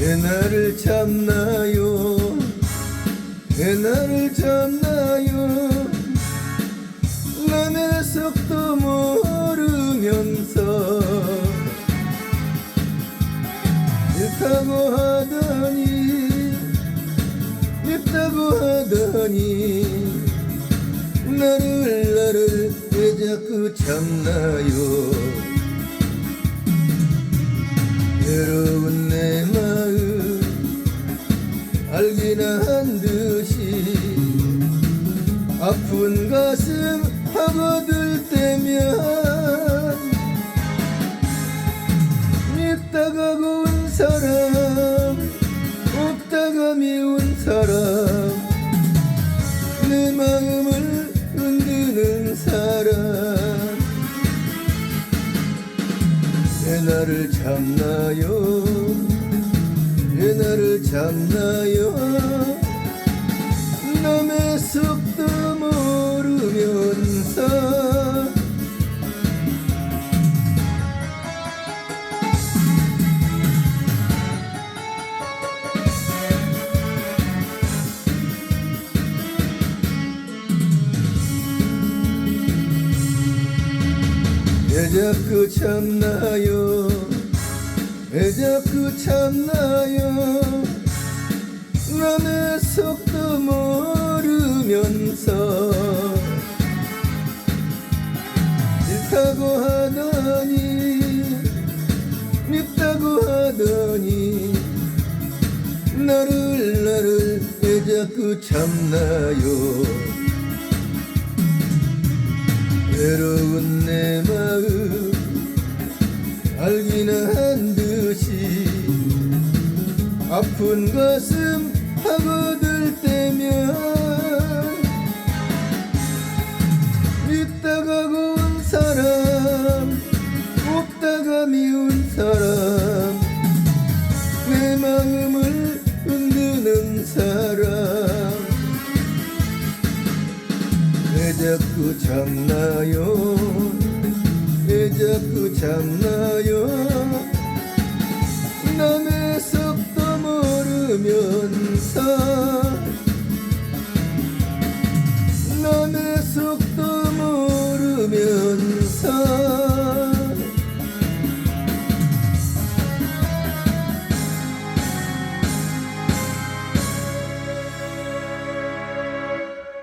왜 나를 참나요? 왜 나를 참나요? 남의 속도 모르면서 싫다고 하더니 밉다고 하더니 나를 나를 왜 자꾸 참나요? 외로운 나를 참나요? 왜 나를 참나요? 남의 속도 모르면서 왜 자꾸 참나요? 왜 자꾸 참나요? 남의 속도 모르면서 싫다고 하더니 밉다고 하더니 나를 나를 왜 자꾸 참나요 외로운 내 마음 알기나 한 듯이 아픈 가슴 파고들 때면 믿다가 고운 사람 없다가 미운 사람 내 마음을 흔드는 사람 왜 자꾸 참나요? 왜 자꾸 참나요? 남의 속도 모르면서 남의 속도 모르면서